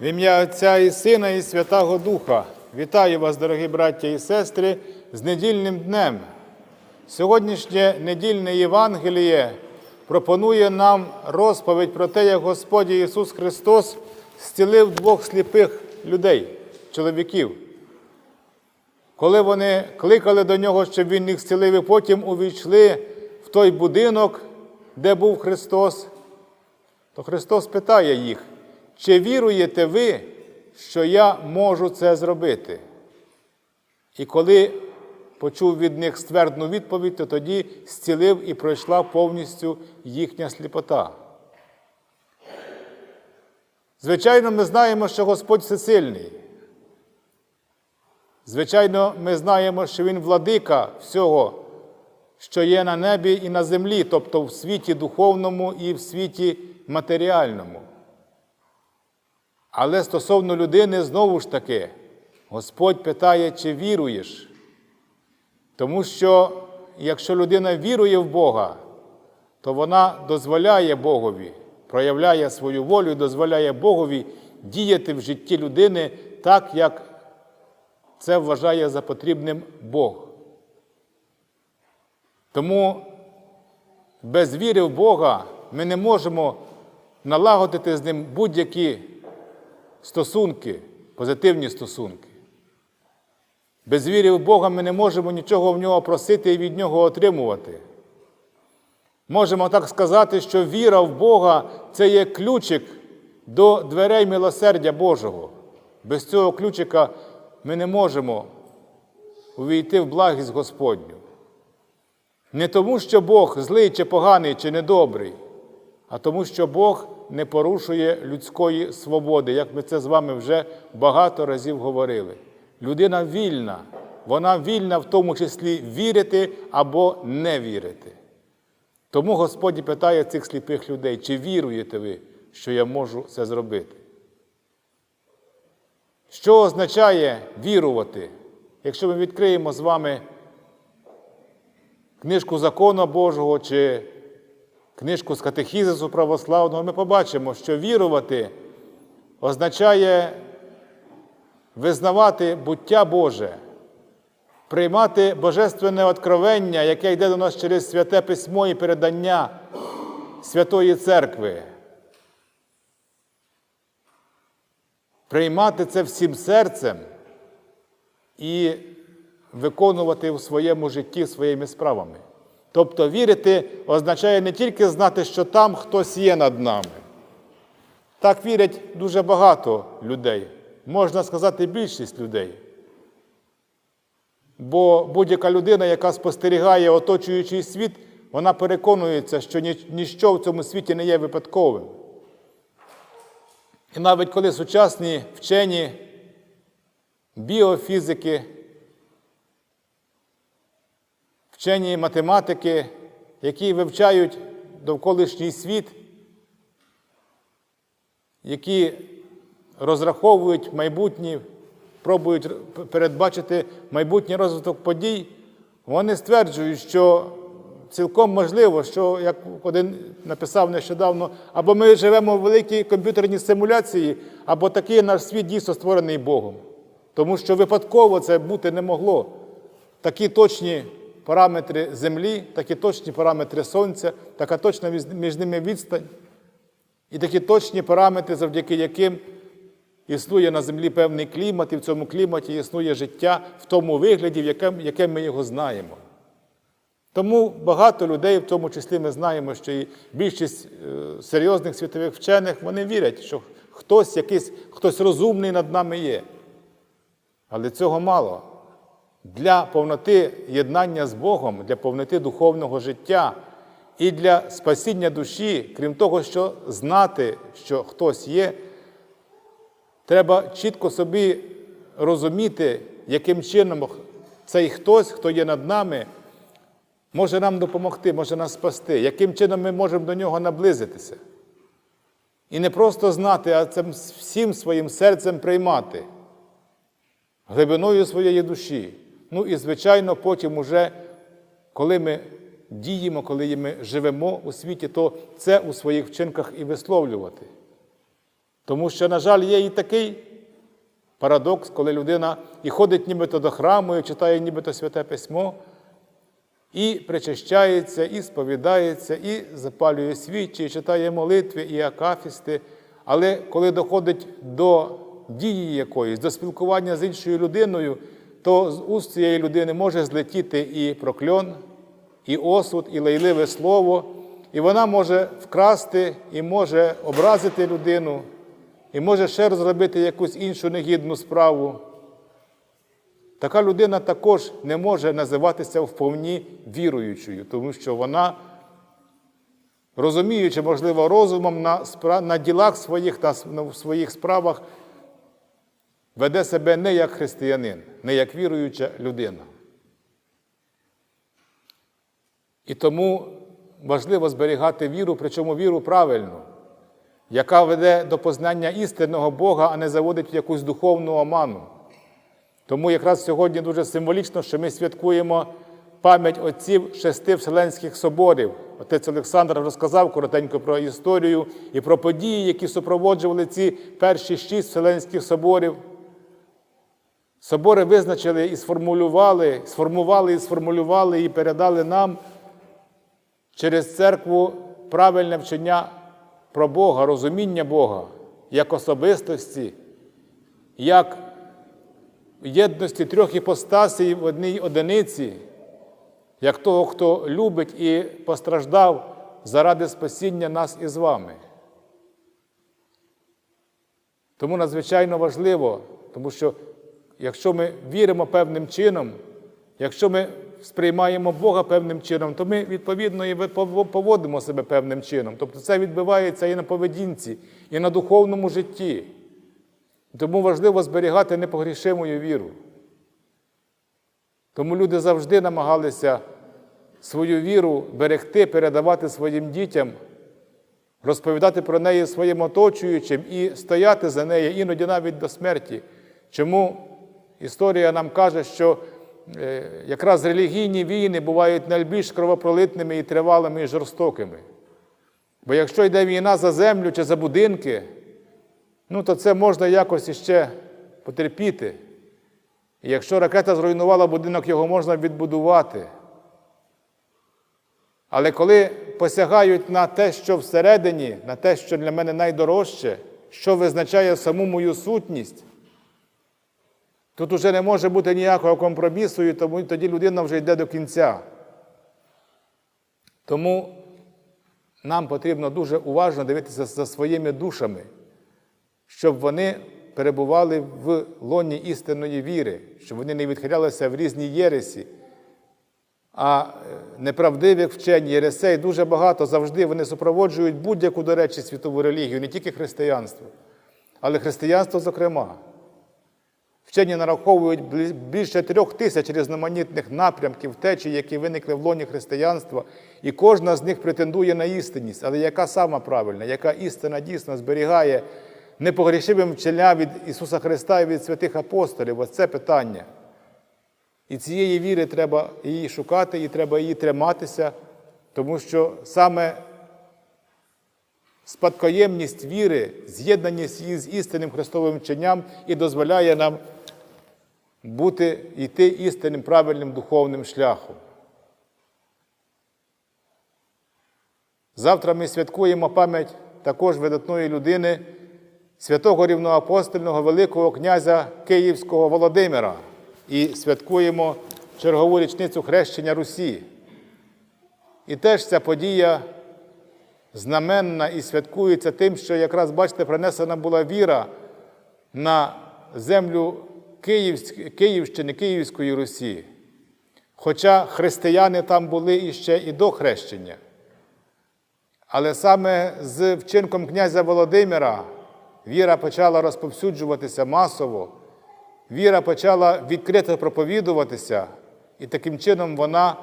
В ім'я Отця і Сина, і Святого Духа. Вітаю вас, дорогі браття і сестри, з недільним днем. Сьогоднішнє недільне Євангеліє пропонує нам розповідь про те, як Господь Ісус Христос зцілив двох сліпих людей, чоловіків. Коли вони кликали до нього, щоб він їх зцілив, і потім увійшли в той будинок, де був Христос, то Христос питає їх, чи віруєте ви, що я можу це зробити? І коли почув від них ствердну відповідь, то тоді зцілив і пройшла повністю їхня сліпота. Звичайно, ми знаємо, що Господь всесильний. Звичайно, ми знаємо, що Він владика всього, що є на небі і на землі, тобто в світі духовному і в світі матеріальному. Але стосовно людини, знову ж таки, Господь питає, чи віруєш. Тому що якщо людина вірує в Бога, то вона дозволяє Богові, проявляє свою волю і дозволяє Богові діяти в житті людини так, як це вважає за потрібним Бог. Тому без віри в Бога ми не можемо налагодити з ним будь-які стосунки, позитивні стосунки. Без віри в Бога ми не можемо нічого в нього просити і від нього отримувати. Можемо так сказати, що віра в Бога це є ключик до дверей милосердя Божого. Без цього ключика ми не можемо увійти в благість Господню. Не тому, що Бог злий чи поганий, чи недобрий, а тому, що Бог не порушує людської свободи, як ми це з вами вже багато разів говорили. Людина вільна, вона вільна в тому числі вірити або не вірити. Тому Господь питає цих сліпих людей, чи віруєте ви, що я можу це зробити? Що означає вірувати? Якщо ми відкриємо з вами книжку Закону Божого чи книжку з катехізису православного, ми побачимо, що вірувати означає визнавати буття Боже, приймати божественне откровення, яке йде до нас через святе письмо і передання Святої Церкви. Приймати це всім серцем і виконувати в своєму житті своїми справами. Тобто вірити означає не тільки знати, що там хтось є над нами. Так вірять дуже багато людей, можна сказати, більшість людей. Бо будь-яка людина, яка спостерігає оточуючий світ, вона переконується, що ніщо в цьому світі не є випадковим. І навіть коли сучасні вчені біофізики, вчені математики, які вивчають довколишній світ, які розраховують майбутнє, пробують передбачити майбутній розвиток подій, вони стверджують, що цілком можливо, що, як один написав нещодавно, або ми живемо в великій комп'ютерній симуляції, або такий наш світ дійсно створений Богом. Тому що випадково це бути не могло. Такі точні параметри Землі, такі точні параметри Сонця, така точна між ними відстань. І такі точні параметри, завдяки яким існує на землі певний клімат, і в цьому кліматі існує життя в тому вигляді, в яке ми його знаємо. Тому багато людей, в тому числі ми знаємо, що і більшість е, серйозних світових вчених вони вірять, що хтось якийсь, хтось розумний над нами є. Але цього мало. Для повноти єднання з Богом, для повноти духовного життя і для спасіння душі, крім того, що знати, що хтось є, треба чітко собі розуміти, яким чином цей хтось, хто є над нами, може нам допомогти, може нас спасти, яким чином ми можемо до нього наблизитися. І не просто знати, а це всім своїм серцем приймати, глибиною своєї душі. Ну і, звичайно, потім, уже, коли ми діємо, коли ми живемо у світі, то це у своїх вчинках і висловлювати. Тому що, на жаль, є і такий парадокс, коли людина і ходить нібито до храму, і читає нібито святе письмо, і причащається, і сповідається, і запалює свічі, і читає молитви, і акафісти. Але коли доходить до дії якоїсь, до спілкування з іншою людиною, то з уст цієї людини може злетіти і прокльон, і осуд, і лайливе слово, і вона може вкрасти, і може образити людину, і може ще розробити якусь іншу негідну справу. Така людина також не може називатися вповні віруючою, тому що вона, розуміючи, можливо, розумом на, на ділах своїх та в своїх справах, веде себе не як християнин, не як віруюча людина. І тому важливо зберігати віру, причому віру правильну, яка веде до познання істинного Бога, а не заводить в якусь духовну оману. Тому якраз сьогодні дуже символічно, що ми святкуємо пам'ять отців шести Вселенських соборів. Отець Олександр розказав коротенько про історію і про події, які супроводжували ці перші шість Вселенських соборів. Собори визначили і сформулювали, сформували і сформулювали і передали нам через церкву правильне вчення про Бога, розуміння Бога як особистості, як єдності трьох іпостасій в одній одиниці, як того, хто любить і постраждав заради спасіння нас із вами. Тому надзвичайно важливо, тому що якщо ми віримо певним чином, якщо ми сприймаємо Бога певним чином, то ми відповідно і поводимо себе певним чином. Тобто це відбувається і на поведінці, і на духовному житті. Тому важливо зберігати непогрішимою віру. Тому люди завжди намагалися свою віру берегти, передавати своїм дітям, розповідати про неї своїм оточуючим і стояти за нею іноді навіть до смерті. Чому історія нам каже, що е, якраз релігійні війни бувають найбільш кровопролитними і тривалими і жорстокими. Бо якщо йде війна за землю чи за будинки, ну то це можна якось іще потерпіти. І якщо ракета зруйнувала будинок, його можна відбудувати. Але коли посягають на те, що всередині, на те, що для мене найдорожче, що визначає саму мою сутність, тут уже не може бути ніякого компромісу, і тому тоді людина вже йде до кінця. Тому нам потрібно дуже уважно дивитися за своїми душами, щоб вони перебували в лоні істинної віри, щоб вони не відхилялися в різні єресі. А неправдивих вчень, єресей дуже багато завжди вони супроводжують будь-яку, до речі, світову релігію, не тільки християнство, але християнство, зокрема. Вчені нараховують більше трьох тисяч різноманітних напрямків течій, які виникли в лоні християнства, і кожна з них претендує на істинність. Але яка сама правильна, яка істина дійсно зберігає непогрішимим вчення від Ісуса Христа і від святих апостолів? Ось це питання. І цієї віри треба її шукати, і треба її триматися, тому що саме спадкоємність віри, з'єднаність з істинним Христовим вченням і дозволяє нам бути, йти істинним правильним духовним шляхом. Завтра ми святкуємо пам'ять також видатної людини, святого рівноапостольного Великого князя Київського Володимира і святкуємо чергову річницю хрещення Русі. І теж ця подія знаменна і святкується тим, що якраз, бачите, принесена була віра на землю Київщини, Київської Русі. Хоча християни там були іще і до хрещення. Але саме з вчинком князя Володимира віра почала розповсюджуватися масово, віра почала відкрито проповідуватися, і таким чином вона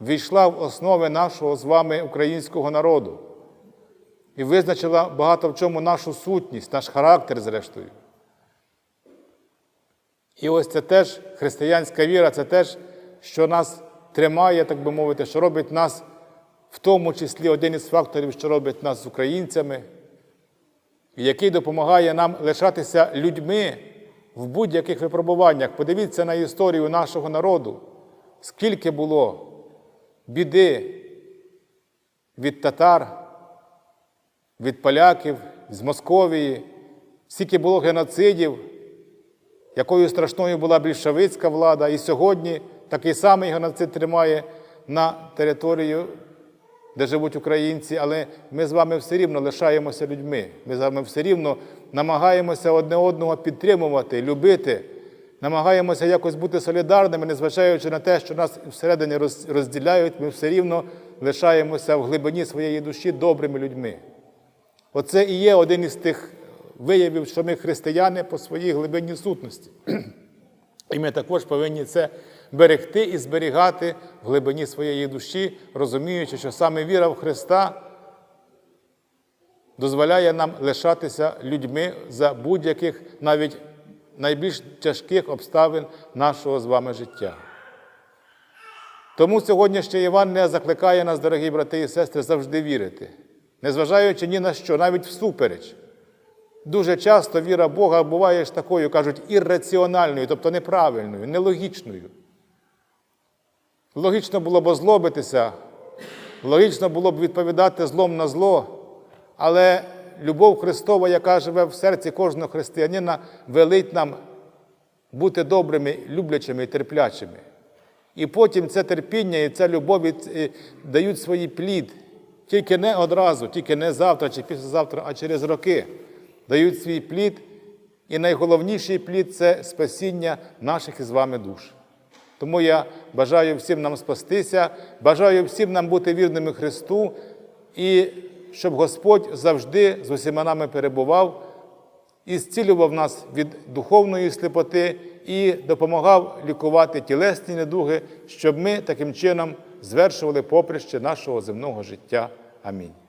війшла в основи нашого з вами українського народу і визначила багато в чому нашу сутність, наш характер, зрештою. І ось це теж християнська віра, це теж, що нас тримає, так би мовити, що робить нас, в тому числі один із факторів, що робить нас українцями. який допомагає нам лишатися людьми в будь-яких випробуваннях. Подивіться на історію нашого народу, скільки було біди від татар, від поляків, з Московії, скільки було геноцидів, якою страшною була більшовицька влада, і сьогодні такий самий геноцид тримає на територію, де живуть українці, але ми з вами все рівно лишаємося людьми. Ми з вами все рівно намагаємося одне одного підтримувати, любити, намагаємося якось бути солідарними, незважаючи на те, що нас всередині розділяють, ми все рівно лишаємося в глибині своєї душі добрими людьми. Оце і є один із тих виявів, що ми християни по своїй глибинній сутності. І ми також повинні це берегти і зберігати в глибині своєї душі, розуміючи, що саме віра в Христа дозволяє нам лишатися людьми за будь-яких навіть найбільш тяжких обставин нашого з вами життя. Тому сьогоднішнє Євангеліє закликає нас, дорогі брати і сестри, завжди вірити, незважаючи ні на що, навіть всупереч. Дуже часто віра Бога буває ж такою, кажуть, ірраціональною, тобто неправильною, нелогічною. Логічно було б озлобитися, логічно було б відповідати злом на зло, але любов Христова, яка живе в серці кожного християнина, велить нам бути добрими, люблячими і терплячими. І потім це терпіння і ця любов дають свій плід. Тільки не одразу, тільки не завтра чи післязавтра, а через роки дають свій плід. І найголовніший плід це спасіння наших із вами душ. Тому я бажаю всім нам спастися, бажаю всім нам бути вірними Христу і щоб Господь завжди з усіма нами перебував і зцілював нас від духовної сліпоти і допомагав лікувати тілесні недуги, щоб ми таким чином звершували поприще нашого земного життя. Амінь.